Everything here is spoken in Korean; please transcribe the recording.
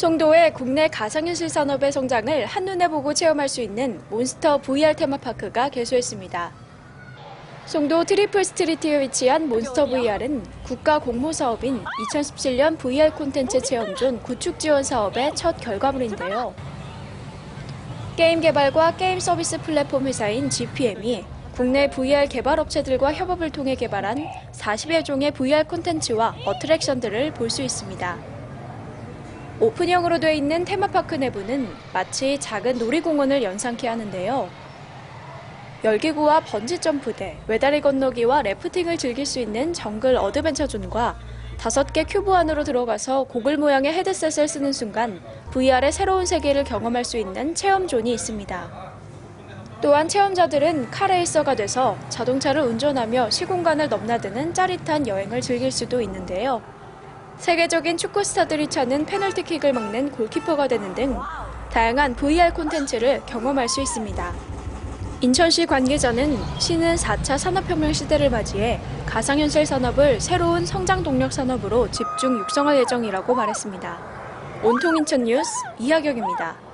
송도의 국내 가상현실 산업의 성장을 한눈에 보고 체험할 수 있는 몬스터 VR 테마파크가 개소했습니다. 송도 트리플 스트리트에 위치한 몬스터 VR은 국가 공모 사업인 2017년 VR 콘텐츠 체험존 구축 지원 사업의 첫 결과물인데요. 게임 개발과 게임 서비스 플랫폼 회사인 GPM이 국내 VR 개발 업체들과 협업을 통해 개발한 40여 종의 VR 콘텐츠와 어트랙션들을 볼 수 있습니다. 오픈형으로 되어 있는 테마파크 내부는 마치 작은 놀이공원을 연상케 하는데요. 열기구와 번지점프대, 외다리 건너기와 래프팅을 즐길 수 있는 정글 어드벤처 존과 다섯 개 큐브 안으로 들어가서 고글 모양의 헤드셋을 쓰는 순간 VR의 새로운 세계를 경험할 수 있는 체험 존이 있습니다. 또한 체험자들은 카레이서가 돼서 자동차를 운전하며 시공간을 넘나드는 짜릿한 여행을 즐길 수도 있는데요. 세계적인 축구 스타들이 찾는 페널티킥을 막는 골키퍼가 되는 등 다양한 VR 콘텐츠를 경험할 수 있습니다. 인천시 관계자는 시는 4차 산업혁명 시대를 맞이해 가상현실 산업을 새로운 성장 동력 산업으로 집중 육성할 예정이라고 말했습니다. 온통 인천 뉴스 이하경입니다.